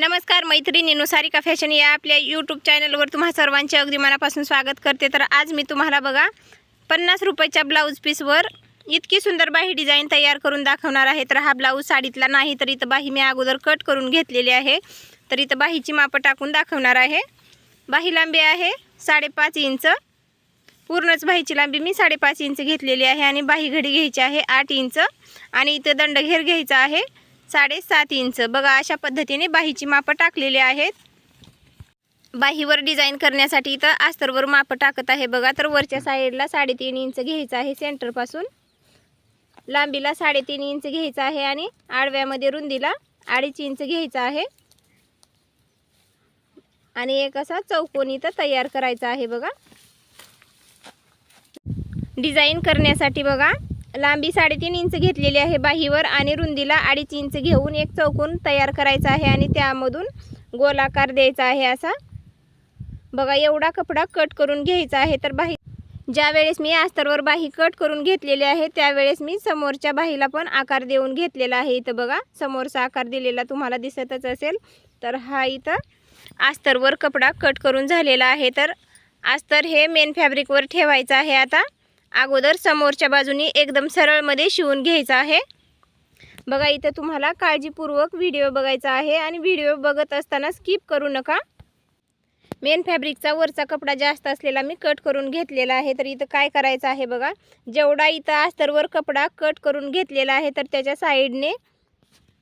नमस्कार मैत्रिणीनो सारिका फॅशन या आपल्या यूट्यूब चॅनलवर तुम्हा सर्वांचे अगदी मनापासून स्वागत करते. तर आज मी तुम्हाला बघा पन्नास रुपयाच्या ब्लाऊज पीसवर इतकी सुंदर बाही डिझाईन तयार करून दाखवणार आहे. तर हा ब्लाऊज साडीतला नाही तर इथं बाही मी अगोदर कट करून घेतलेली आहे. तर इथं बाहीची मापं टाकून दाखवणार आहे. बाही लांबी आहे साडेपाच इंच. पूर्णच बाहीची लांबी मी साडेपाच इंच घेतलेली आहे आणि बाही घडी घ्यायची आहे आठ इंच. आणि इथं दंडघेर घ्यायचा आहे. साडेसात इंच. बघा अशा पद्धतीने बाहीची मापं टाकलेली आहेत. बाहीवर डिझाईन करण्यासाठी इथं आस्तरवर मापं टाकत आहे बघा. तर वरच्या साईडला साडेतीन इंच घ्यायचं आहे सेंटरपासून लांबीला साडेतीन इंच घ्यायचं आहे आणि आडव्यामध्ये रुंदीला अडीच इंच घ्यायचं आहे. आणि एक असा चौकोन इथं तयार करायचा आहे बघा. डिझाईन करण्यासाठी बघा लांबी साडेतीन इंच घेतलेली आहे बाहीवर आणि रुंदीला अडीच इंच घेऊन एक चौकोन तयार करायचा आहे आणि त्यामधून गोलाकार द्यायचा आहे असा. बघा एवढा कपडा कट करून घ्यायचा आहे तर बाही ज्या वेळेस मी अस्तरवर बाही कट करून घेतलेली आहे त्यावेळेस मी समोरच्या बाहीला पण आकार देऊन घेतलेला आहे. इथं बघा समोरचा आकार दिलेला तुम्हाला दिसतच असेल. तर हा इथं अस्तरवर कपडा कट करून झालेला आहे. तर अस्तर हे मेन फॅब्रिकवर ठेवायचं आहे आता. अगोदर समोरच्या बाजूनी एकदम सरळमध्ये शिवून घ्यायचं आहे. बघा इथं तुम्हाला काळजीपूर्वक व्हिडिओ बघायचा आहे आणि व्हिडिओ बघत असताना स्किप करू नका. मेन फॅब्रिकचा वरचा कपडा जास्त असलेला मी कट करून घेतलेला आहे. तर इथं काय करायचं आहे बघा जेवढा इथं अस्तरवर कपडा कट करून घेतलेला आहे तर त्याच्या साईडने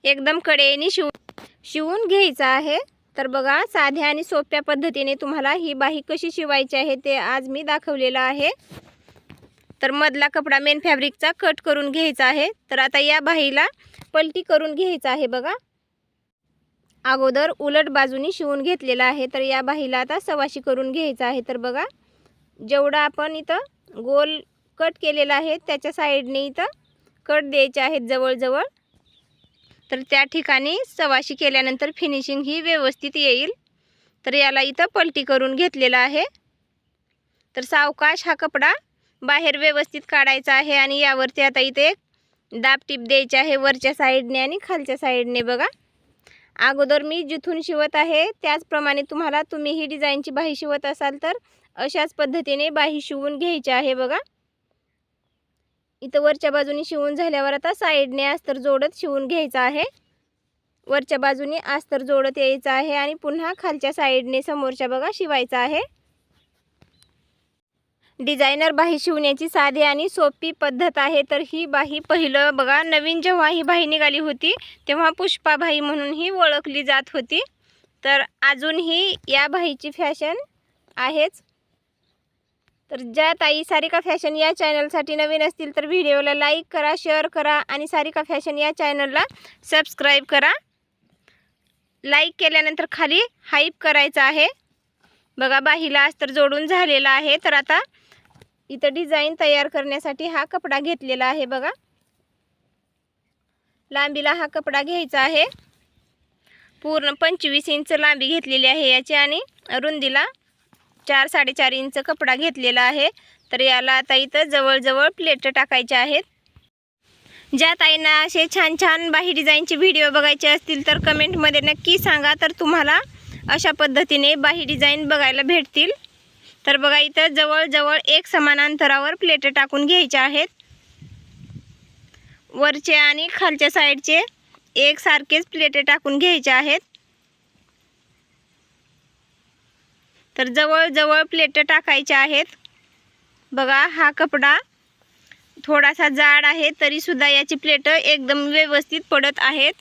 एकदम कडेने शिवून शिवून घ्यायचा आहे. तर बघा साध्या आणि सोप्या पद्धतीने तुम्हाला ही बाही कशी शिवायची आहे ते आज मी दाखवलेलं आहे. तर मधला कपडा मेन फॅब्रिकचा कट करून घ्यायचा आहे. तर आता या बाहीला पलटी करून घ्यायचा आहे बघा. अगोदर उलट बाजूनी शिवून घेतलेला आहे. तर या बाहीला आता सवाशी करून घ्यायचा आहे. तर बघा जेवढा आपण इथं गोल कट केलेला आहे त्याच्या साईडने इथं कट द्यायचे आहेत जवळजवळ. तर त्या ठिकाणी सवाशी केल्यानंतर फिनिशिंग ही व्यवस्थित येईल. तर याला इथं पलटी करून घेतलेला आहे. तर सावकाश हा कपडा बाहेर व्यवस्थित काढायचा आहे आणि यावरती आता इथे एक दाब टीप द्यायची आहे वरच्या साईडने आणि खालच्या साईडने बघा. अगोदर मी जिथून शिवत आहे त्याचप्रमाणे तुम्हाला तुम्ही ही डिझाईनची बाही शिवत असाल तर अशाच पद्धतीने बाही शिवून घ्यायची आहे बघा. इथं वरच्या बाजूने शिवून झाल्यावर आता साईडने अस्तर जोडत शिवून घ्यायचं आहे. वरच्या बाजूने अस्तर जोडत यायचं आहे आणि पुन्हा खालच्या साईडने समोरच्या बघा शिवायचं आहे. डिझायनर बाही शिवण्याची साधी आणि सोपी पद्धत आहे. तर ही बाही पहिलं बघा नवीन जेव्हा ही बाही निघाली होती तेव्हा पुष्पाबाई म्हणून ही ओळखली जात होती. तर अजूनही या बाहीची फॅशन आहेच. तर ज्या ताई सारिका फॅशन या चॅनलसाठी नवीन असतील तर व्हिडिओला लाईक करा शेअर करा आणि सारिका फॅशन या चॅनलला सबस्क्राईब करा. लाईक केल्यानंतर खाली हाईप करायचं आहे. बघा बाहीला अस्तर जोडून झालेला आहे. तर आता इथं डिझाईन तयार करण्यासाठी हा कपडा घेतलेला आहे बघा. लांबीला हा कपडा घ्यायचा आहे. पूर्ण पंचवीस इंच लांबी घेतलेली आहे याची आणि रुंदीला चार साडेचार इंच कपडा घेतलेला आहे. तर याला आता इथं जवळजवळ प्लेट टाकायचे आहेत. ज्या ताईंना असे छान छान बाही डिझाईनचे व्हिडिओ बघायचे असतील तर कमेंटमध्ये नक्की सांगा. तर तुम्हाला अशा पद्धतीने बाही डिझाईन बघायला भेटतील. तर बघा इथं जवळजवळ एक समान अंतरावर प्लेट टाकून घ्यायच्या आहेत. वरचे आणि खालच्या साईडचे एक सारखेच प्लेटे टाकून घ्यायचे आहेत. तर जवळजवळ प्लेट टाकायच्या आहेत. बघा हा कपडा थोडासा जाड आहे तरीसुद्धा याची प्लेटं एकदम व्यवस्थित पडत आहेत.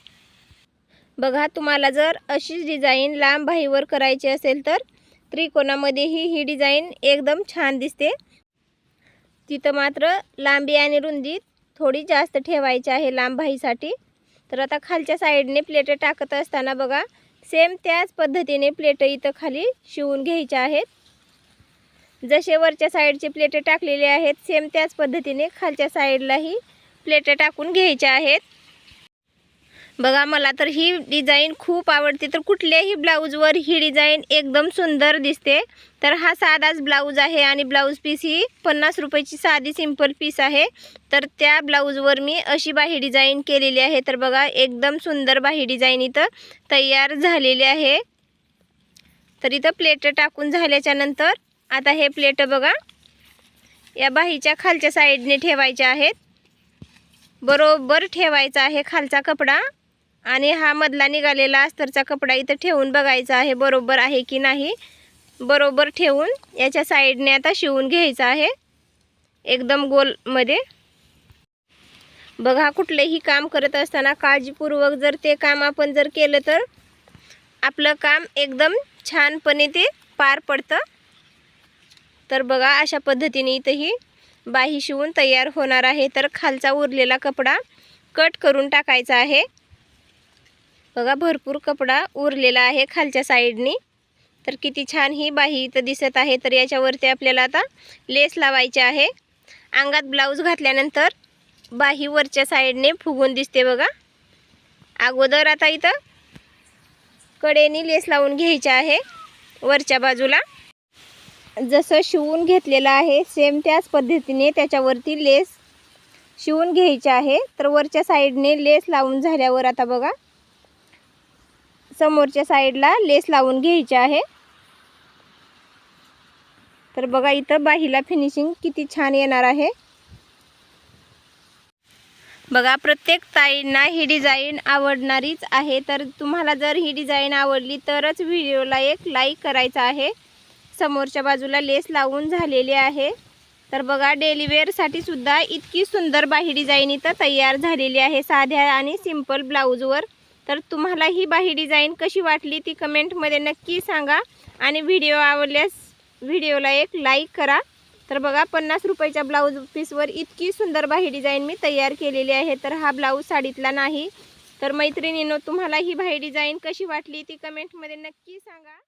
बघा तुम्हाला जर अशीच डिझाईन लांब बाहीवर करायची असेल तर त्रिकोणामध्येही ही डिझाईन एकदम छान दिसते. तिथं मात्र लांबी आणि रुंदी थोडी जास्त ठेवायची आहे लांबाईसाठी तर आता खालच्या साईडने प्लेट टाकत असताना बघा सेम त्याच पद्धतीने प्लेट इथं खाली शिवून घ्यायच्या आहेत. जसे वरच्या साईडचे प्लेट टाकलेले आहेत सेम त्याच पद्धतीने खालच्या साईडलाही प्लेट टाकून घ्यायच्या आहेत. बघा मला तर ही डिझाईन खूप आवडते. तर कुठल्याही ब्लाऊजवर ही डिझाईन एकदम सुंदर दिसते. तर हा साधाच ब्लाऊज आहे आणि ब्लाऊज पीस ही पन्नास रुपयाची साधी सिंपल पीस आहे. तर त्या ब्लाऊजवर मी अशी बाही डिझाईन केलेली आहे. तर बघा एकदम सुंदर बाही डिझाईन इथं तयार झालेली आहे. तर इथं प्लेट टाकून झाल्याच्यानंतर आता हे प्लेट बघा या बाहीच्या खालच्या साईडने ठेवायच्या आहेत. बरोबर ठेवायचा आहे खालचा कपडा. आणि हा मधला निघालेला अस्तरचा कपडा इथं ठेवून बघायचा आहे बरोबर आहे की नाही? बरोबर ठेवून याच्या साईडने आता शिवून घ्यायचं आहे एकदम गोलमध्ये बघा कुठलेही काम करत असताना काळजीपूर्वक जर ते काम आपण जर केलं तर आपलं काम एकदम छानपणे ते पार पडतं. तर बघा अशा पद्धतीने इथंही बाही शिवून तयार होणार आहे. तर खालचा उरलेला कपडा कट करून टाकायचा आहे. बघा भरपूर कपडा उरलेला आहे खालच्या साईडनी. तर किती छान ही बाही इथं दिसत आहे. तर याच्यावरती आपल्याला आता लेस लावायचे आहे. अंगात ब्लाऊज घातल्यानंतर बाही वरच्या साईडने फुगून दिसते बघा. अगोदर आता इथं कडेनी लेस लावून घ्यायचे आहे वरच्या बाजूला. जसं शिवून घेतलेलं आहे सेम त्याच पद्धतीने त्याच्यावरती लेस शिवून घ्यायचे आहे. तर वरच्या साईडने लेस लावून झाल्यावर आता बघा समोरच्या साईडला लेस लावून घ्यायची आहे. तर बघा इथं बाहीला फिनिशिंग किती छान येणार आहे. बघा प्रत्येक ताईंना ही डिझाईन आवडणारीच आहे. तर तुम्हाला जर ही डिझाईन आवडली तरच व्हिडिओला एक लाईक करायचा आहे. समोरच्या बाजूला लेस लावून झालेली आहे. तर बघा डेलीवेअरसाठी सुद्धा इतकी सुंदर बाही डिझाईन इथं तयार झालेली आहे. साध्या आणि सिंपल ब्लाऊजवर तर तुम्हाला ही बाही डिझाईन कशी वाटली ती कमेंटमध्ये नक्की सांगा. आणि व्हिडिओ आवडल्यास व्हिडिओला एक लाईक करा. तर बघा पन्नास रुपयाच्या ब्लाऊज पीसवर इतकी सुंदर बाही डिझाईन मी तयार केलेली आहे. तर हा ब्लाऊज साडीतला नाही. तर मैत्रिणीनं तुम्हाला ही बाही डिझाईन कशी वाटली ती कमेंटमध्ये नक्की सांगा.